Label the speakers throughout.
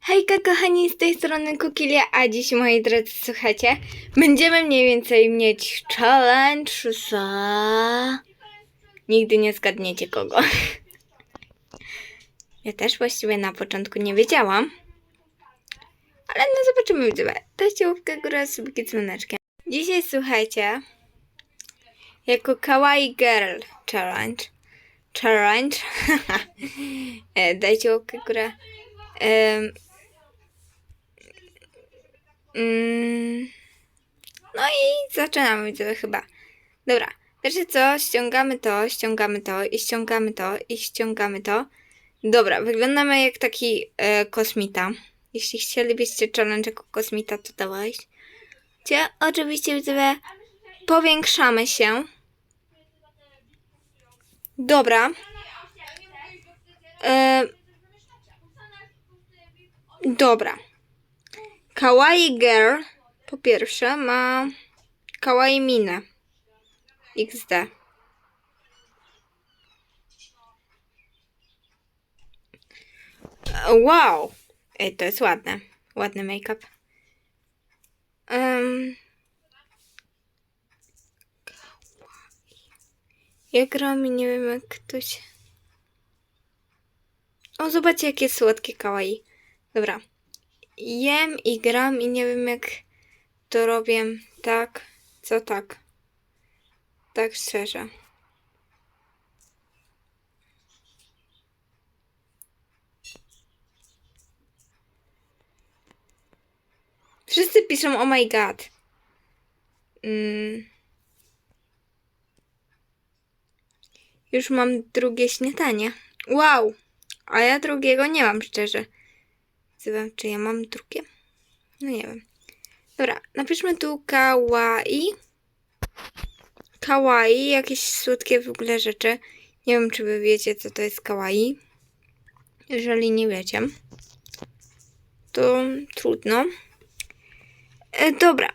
Speaker 1: Hejka kochani, z tej strony Kukilia, a dziś moi drodzy, słuchajcie, będziemy mniej więcej mieć challenge za... Nigdy nie zgadniecie kogo. Ja też właściwie na początku nie wiedziałam. Ale no zobaczymy widzowie. Dajcie łapkę górę, subiki dzwoneczkiem. Dzisiaj słuchajcie, jako Kawaii Girl Challenge. Challenge. E, Dajcie łapkę górę. Mm, no i zaczynamy widzowie chyba. Dobra. Wiecie co? Ściągamy to, ściągamy to i ściągamy to i ściągamy to. Dobra, wyglądamy jak taki e, kosmita. Jeśli chcielibyście challenge jako kosmita, to dawajcie. Oczywiście widzowie powiększamy się. Dobra. E, dobra. Kawaii Girl po pierwsze ma kawaii minę. XD. Wow! Ej, to jest ładne. Ładny make-up. Um, ja gram i nie wiem jak ktoś... O, zobaczcie jakie słodkie kawaii. Dobra. Jem i gram i nie wiem jak to robię. Tak, co tak. Tak szczerze. Wszyscy piszą oh my god. Mm. Już mam drugie śniadanie. Wow! A ja drugiego nie mam szczerze. Zobacz, czy ja mam drugie? No nie wiem. Dobra, napiszmy tu kawaii. Kawaii, jakieś słodkie w ogóle rzeczy. Nie wiem, czy wy wiecie, co to jest kawaii. Jeżeli nie wiecie, to trudno. E, dobra,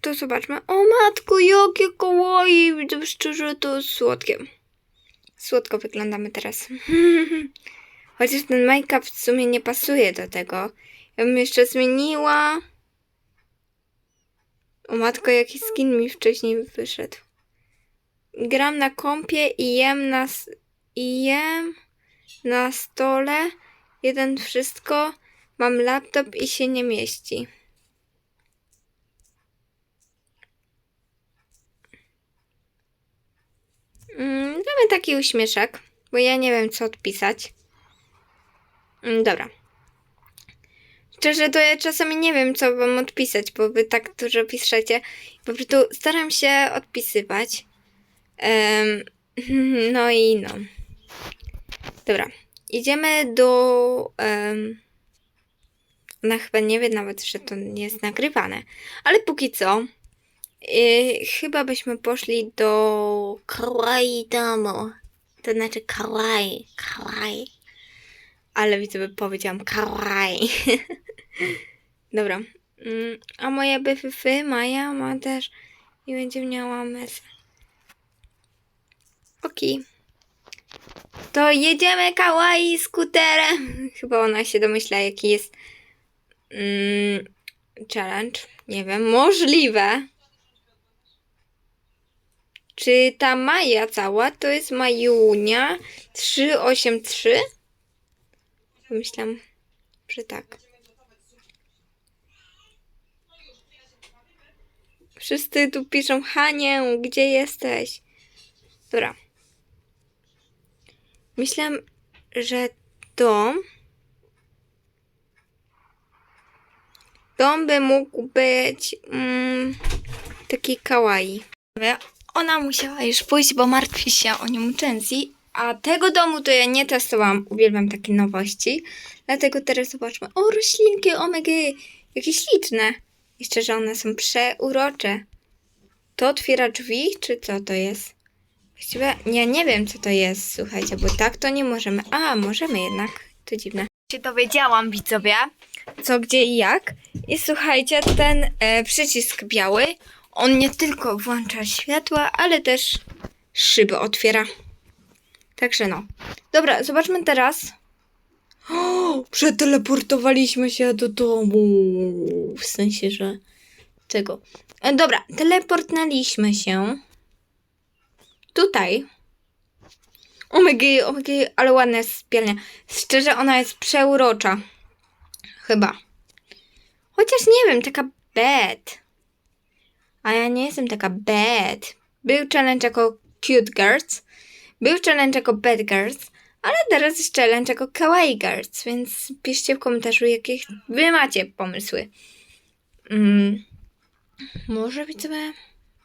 Speaker 1: to zobaczmy. O matko, jakie kawaii! Szczerze, to słodkie. Słodko wyglądamy teraz. Chociaż ten make-up w sumie nie pasuje do tego. Ja bym jeszcze zmieniła. O matko, jaki skin mi wcześniej wyszedł. Gram na kompie i jem na, i jem na stole. Jeden wszystko. Mam laptop i się nie mieści. Mm, damy taki uśmieszek, bo ja nie wiem co odpisać. Mm, dobra. Szczerze, to ja czasami nie wiem, co wam odpisać, bo wy tak dużo piszecie. Po prostu staram się odpisywać. Em, no i no. Dobra. Idziemy do... em, ona chyba nie wie nawet, że to jest nagrywane. Ale póki co, y, chyba byśmy poszli do Kawaii Damo. To znaczy Kawaii. Kawaii. Ale widzę, by powiedziałam Kawaii. Dobra. Mm, A moja byfy Maja ma też i będzie miała mesę. Okej. To jedziemy kawaii skuterem. Chyba ona się domyśla, jaki jest mm, challenge. Nie wiem, możliwe. Czy ta Maja cała to jest Majunia 383? Myślałam, że tak. Wszyscy tu piszą Hanię, gdzie jesteś? Dobra. Myślałam, że dom. Dom by mógł być mm, taki kawaii. Ona musiała już pójść, bo martwi się o nią Chancy. A tego domu to ja nie testowałam. Uwielbiam takie nowości. Dlatego teraz zobaczmy. O, roślinki, omega. Jakie śliczne. Jeszcze, że one są przeurocze. To otwiera drzwi, czy co to jest? Właściwie ja nie wiem, co to jest, słuchajcie, bo tak to nie możemy. A, możemy jednak. To dziwne. Się dowiedziałam, widzowie, co, gdzie i jak. I słuchajcie, ten e, przycisk biały, on nie tylko włącza światła, ale też szyby otwiera. Także no. Dobra, zobaczmy teraz. O, przeteleportowaliśmy się do domu. W sensie, że tego. E, dobra, teleportnęliśmy się. Tutaj. Omegi, omegi, ale ładna jest sypialnia. Szczerze, ona jest przeurocza. Chyba. Chociaż nie wiem, taka bad. A ja nie jestem taka bad. Był challenge jako cute girls. Był jako bad girls. Ale teraz jest jako kawaii girls. Więc piszcie w komentarzu, jakie wy macie pomysły. Mm. Może widzowie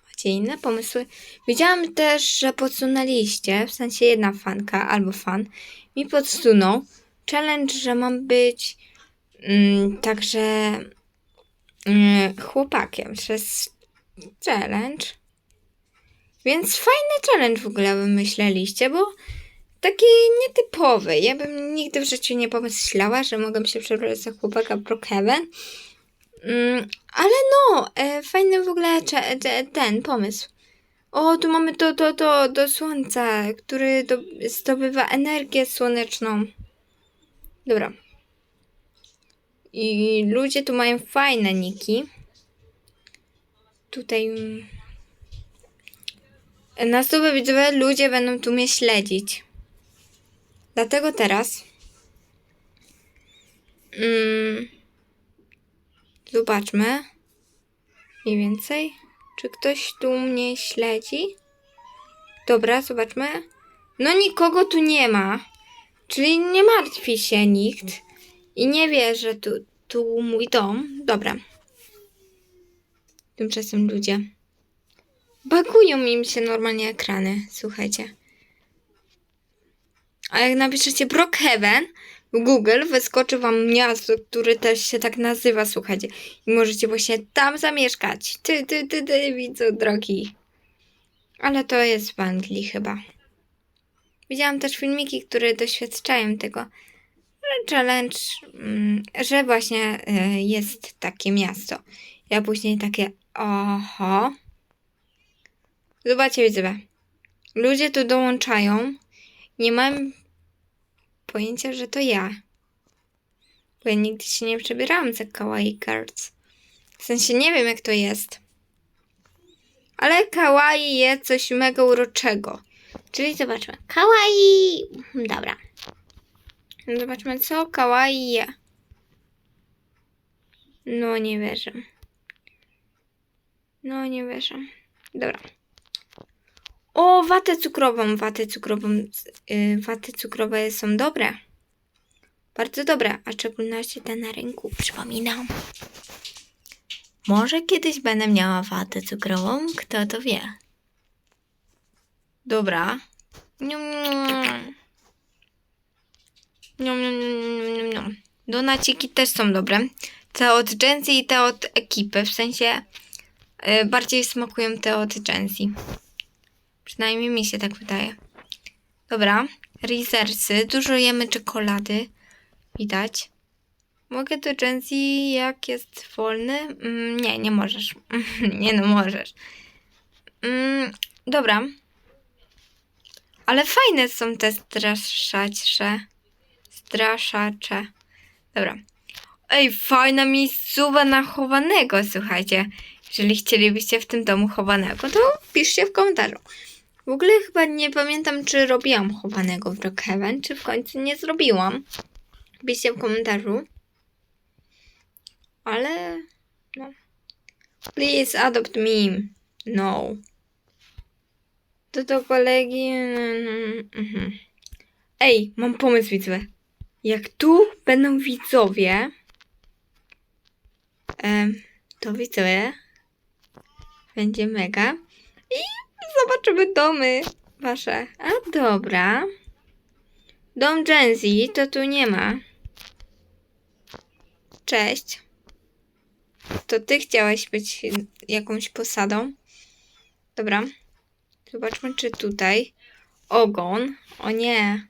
Speaker 1: macie inne pomysły. Widziałam też, że podsunęliście, w sensie jedna fanka albo fan mi podsunął challenge, że mam być mm, także mm, chłopakiem przez challenge. Więc fajny challenge w ogóle wymyśleliście, bo taki nietypowy. Ja bym nigdy w życiu nie pomyślała, że mogę się przebrać za chłopaka Brookhaven. Mm, ale no, e, fajny w ogóle ten pomysł. O, tu mamy to, to, to do słońca, który do, zdobywa energię słoneczną. Dobra. I ludzie tu mają fajne niki. Tutaj. Na stówę widzowie ludzie będą tu mnie śledzić. Dlatego teraz. Mm, zobaczmy. Mniej więcej. Czy ktoś tu mnie śledzi? Dobra, zobaczmy. No nikogo tu nie ma. Czyli nie martwi się nikt. I nie wie, że tu, tu mój dom. Dobra. Tymczasem ludzie. Bagują im się normalnie ekrany. Słuchajcie. A jak napiszecie Brookhaven w Google, wyskoczy wam miasto, które też się tak nazywa, słuchajcie. I możecie właśnie tam zamieszkać. Ty, ty, ty, ty, widzę drogi. Ale to jest w Anglii chyba. Widziałam też filmiki, które doświadczają tego, challenge, mm, że właśnie y, jest takie miasto. Ja później takie, oho. Zobaczcie, widzowie. Ludzie tu dołączają. Nie mam pojęcia, że to ja. Bo ja nigdy się nie przebierałam za kawaii cards. W sensie nie wiem, jak to jest. Ale kawaii jest coś mega uroczego. Czyli zobaczmy. Kawaii! Dobra. Zobaczmy, co kawaii je. No, nie wierzę. No, nie wierzę. Dobra. O, watę cukrową, watę cukrową. Yy, waty cukrowe są dobre. Bardzo dobre, a szczególności te na rynku, przypominam. Może kiedyś będę miała watę cukrową, kto to wie. Dobra. Donaciki też są dobre. Te od Genzy i te od ekipy. W sensie y, bardziej smakują te od Genzy. Przynajmniej mi się tak wydaje. Dobra. Rizersy. Dużo jemy czekolady. Widać. Mogę do Genzy jak jest wolny? Mm, nie, nie możesz. nie no, możesz. Mm, dobra. Ale fajne są te straszacze. Straszacze. Dobra. Ej, fajna miejscowa na chowanego, słuchajcie. Jeżeli chcielibyście w tym domu chowanego, to piszcie w komentarzu. W ogóle chyba nie pamiętam, czy robiłam chowanego w Brookhaven, czy w końcu nie zrobiłam. Piszcie w komentarzu. Ale... No. Please adopt me. No. To do kolegi... Mhm. Ej, mam pomysł, widzowie. Jak tu będą widzowie, to widzowie będzie mega. I zobaczymy domy wasze. A dobra. Dom Genzy to tu nie ma. Cześć. To ty chciałaś być jakąś posadą. Dobra. Zobaczmy, czy tutaj. Ogon. O nie.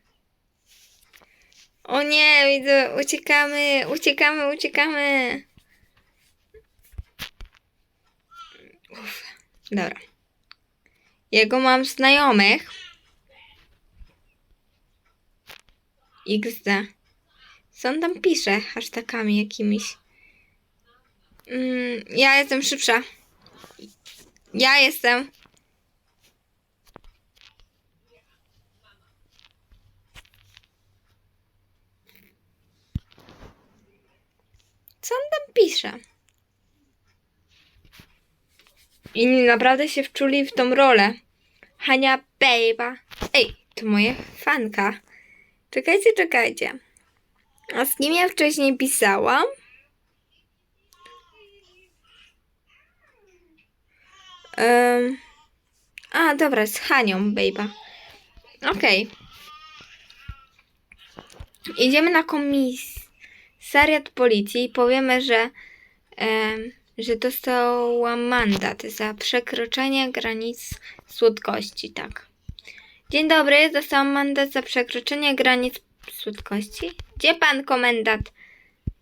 Speaker 1: O nie, widzę. Uciekamy, uciekamy, uciekamy. Uff, dobra. Jego mam znajomych. XD. Co on tam pisze? Hashtagami jakimiś. Mm, ja jestem szybsza. Ja jestem. Co on tam pisze? Inni naprawdę się wczuli w tą rolę. Hania Bejba. Ej, to moja fanka. Czekajcie, czekajcie. A z kim ja wcześniej pisałam? Em, a, dobra, z Hanią Bejba. Okej. Idziemy na komisariat policji i powiemy, że, em, że dostałam mandat za przekroczenie granic słodkości, tak. Dzień dobry, dostałam mandat za przekroczenie granic słodkości. Gdzie pan komendant?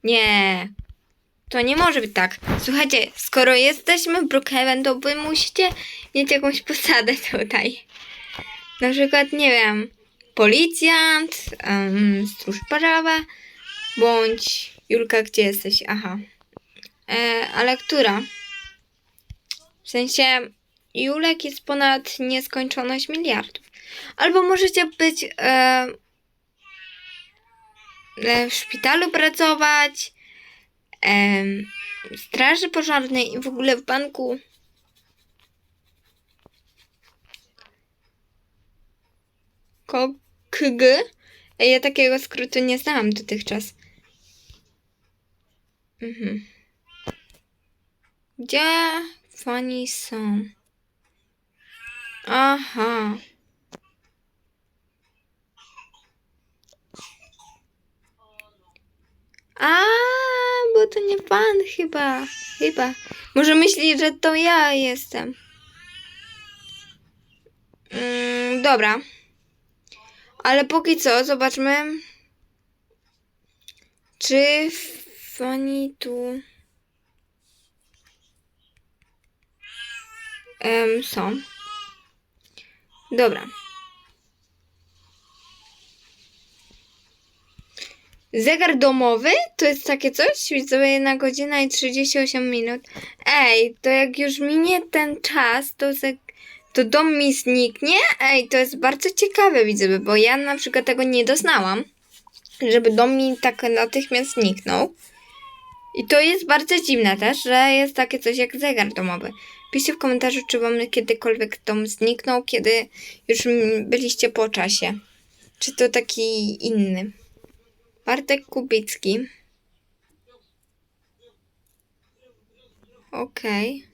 Speaker 1: Nie, to nie może być tak. Słuchajcie, skoro jesteśmy w Brookhaven, to wy musicie mieć jakąś posadę tutaj. Na przykład, nie wiem, policjant, um, stróż prawa, bądź Julka, gdzie jesteś? Aha. E, ale która? W sensie, Julek jest ponad nieskończoność miliardów. Albo możecie być e, e, w szpitalu pracować, em, w straży pożarnej i w ogóle w banku. KG? Ja takiego skrótu nie znałam dotychczas. Mhm. Gdzie fani są? Aha. A, bo to nie pan chyba. Chyba. Może myśli, że to ja jestem. Mm, dobra. Ale póki co, zobaczmy. Czy fani tu em, są? Dobra. Zegar domowy? To jest takie coś? Jedna godzina i 38 minut. Ej, to jak już minie ten czas, to, to dom mi zniknie? Ej, to jest bardzo ciekawe, widzowie, bo ja na przykład tego nie doznałam, żeby dom mi tak natychmiast zniknął. I to jest bardzo dziwne też, że jest takie coś jak zegar domowy. Piszcie w komentarzu, czy wam kiedykolwiek dom zniknął, kiedy już byliście po czasie. Czy to taki inny. Bartek Kubicki. Okej.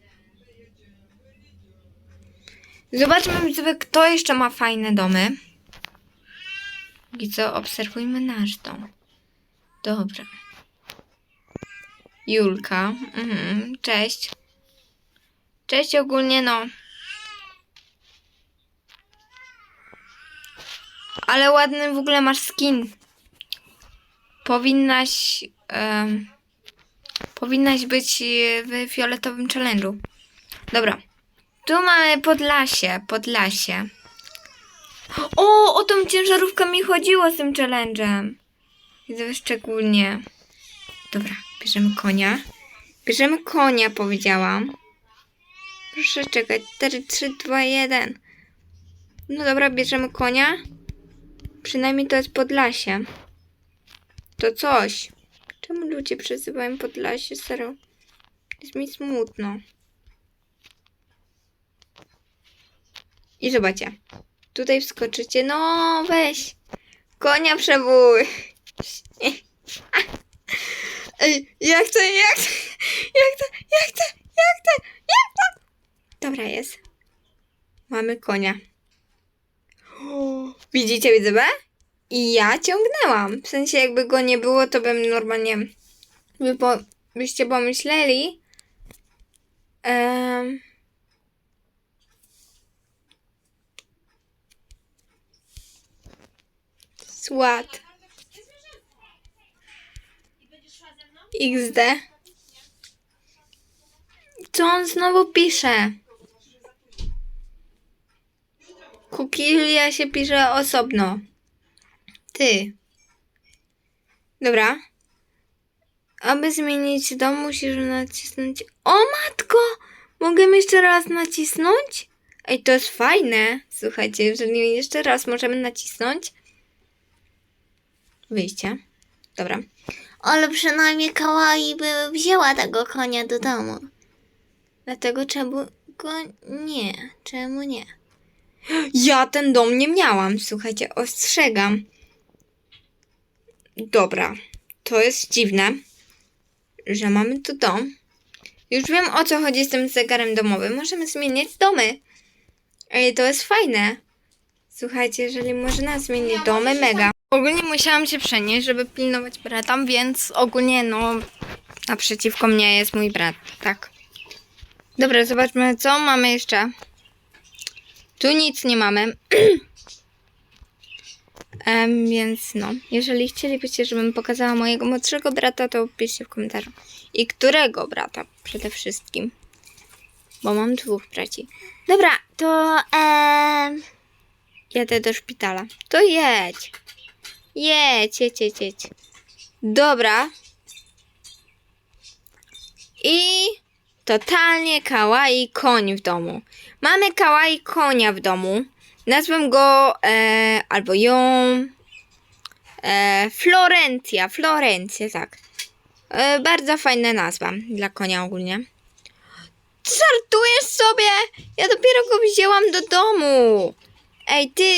Speaker 1: Zobaczmy sobie, kto jeszcze ma fajne domy. I co, obserwujmy nasz dom. Dobra. Julka. Mhm, cześć. Cześć ogólnie, no. Ale ładny w ogóle masz skin. Powinnaś. powinnaś być e, w fioletowym challenge'u. Dobra. Tu mamy Podlasie. Podlasie. O, o tą ciężarówkę mi chodziło z tym challenge'em. Widzę szczególnie. Dobra, bierzemy konia. Bierzemy konia, powiedziałam. Proszę czekać. 4, 3, 2, 1. No dobra, bierzemy konia. Przynajmniej to jest Podlasie. To coś. Czemu ludzie przezywają Podlasie? Serio. Jest mi smutno. I zobaczcie. Tutaj wskoczycie. No, weź. Konia przebój. Ej, ja chcę, ja chcę, ja chcę, ja chcę, ja chcę, ja chcę. Dobra, jest. Mamy konia. Widzicie, widzę? I ja ciągnęłam. W sensie, jakby go nie było, to bym normalnie. By po, byście pomyśleli. Em, Sład. XD. Co on znowu pisze? Kukilia się pisze osobno. Ty. Dobra. Aby zmienić dom, musisz nacisnąć. O matko! Mogę jeszcze raz nacisnąć? Ej, to jest fajne. Słuchajcie, jeżeli jeszcze raz możemy nacisnąć. Wyjście. Dobra.
Speaker 2: Ale przynajmniej Kawaii by wzięła tego konia do domu.
Speaker 1: Dlatego czemu
Speaker 2: Go nie, czemu nie?
Speaker 1: Ja ten dom nie miałam. Słuchajcie, ostrzegam. Dobra. To jest dziwne, że mamy tu dom. Już wiem o co chodzi z tym zegarem domowym. Możemy zmieniać domy. Ej, to jest fajne. Słuchajcie, jeżeli można zmienić domy, mega. Ogólnie musiałam się przenieść, żeby pilnować brata, więc ogólnie no naprzeciwko mnie jest mój brat, tak. Dobra, zobaczmy co mamy jeszcze. Tu nic nie mamy. Em, więc no, jeżeli chcielibyście, żebym pokazała mojego młodszego brata, to piszcie w komentarzu. I którego brata przede wszystkim. Bo mam dwóch braci. Dobra, to em, jadę do szpitala. To jedź. Jedź, jedź, jedź, jedź. Dobra. I totalnie kawaii koń w domu. Mamy kawaii konia w domu. Nazwę go e, albo ją e, Florencja, Florencja, tak. E, bardzo fajna nazwa dla konia ogólnie. Żartujesz sobie? Ja dopiero go wzięłam do domu. Ej, ty,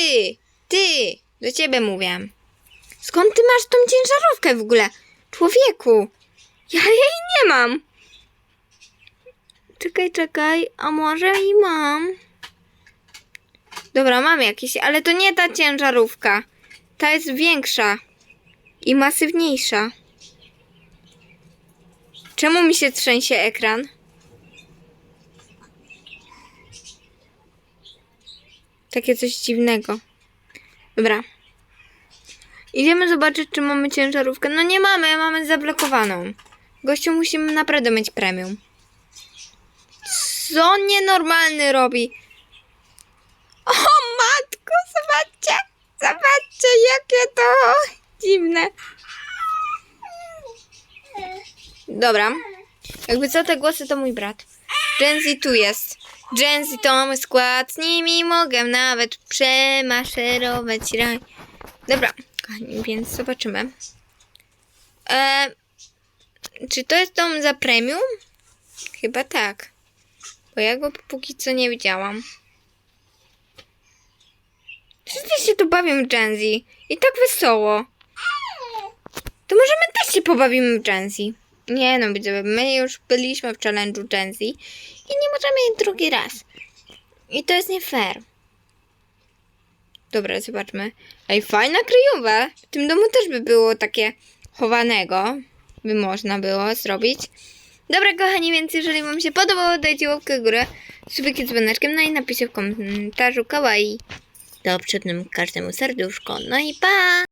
Speaker 1: ty, do ciebie mówię. Skąd ty masz tą ciężarówkę w ogóle? Człowieku, ja jej nie mam. Czekaj, czekaj, a może i mam. Dobra, mam jakieś, ale to nie ta ciężarówka. Ta jest większa i masywniejsza. Czemu mi się trzęsie ekran? Takie coś dziwnego. Dobra. Idziemy zobaczyć, czy mamy ciężarówkę. No nie mamy, mamy zablokowaną. Gościu musimy naprawdę mieć premium. Co nienormalny robi? O matko, zobaczcie, zobaczcie, jakie to dziwne. Dobra, jakby co te głosy to mój brat. Genzy tu jest. Genzy to mój skład, z nimi mogę nawet przemaszerować raj. Dobra, kochani, więc zobaczymy. E, czy to jest dom za premium? Chyba tak. Bo ja go póki co nie widziałam. Wszyscy się tu bawią w Gen Z. I tak wesoło. To możemy też się pobawimy w Gen Z. Nie no, widzowie, my już byliśmy w challenge'u Gen Z i nie możemy drugi raz. I to jest nie fair. Dobra, zobaczmy. Ej, fajna kryjowa. W tym domu też by było takie chowanego. By można było zrobić. Dobra, kochani, więc jeżeli Wam się podobało, dajcie łapkę w górę, subiki z dzwoneczkiem, no i napiszcie w komentarzu kawaii. To przed każdemu serduszko. No i pa!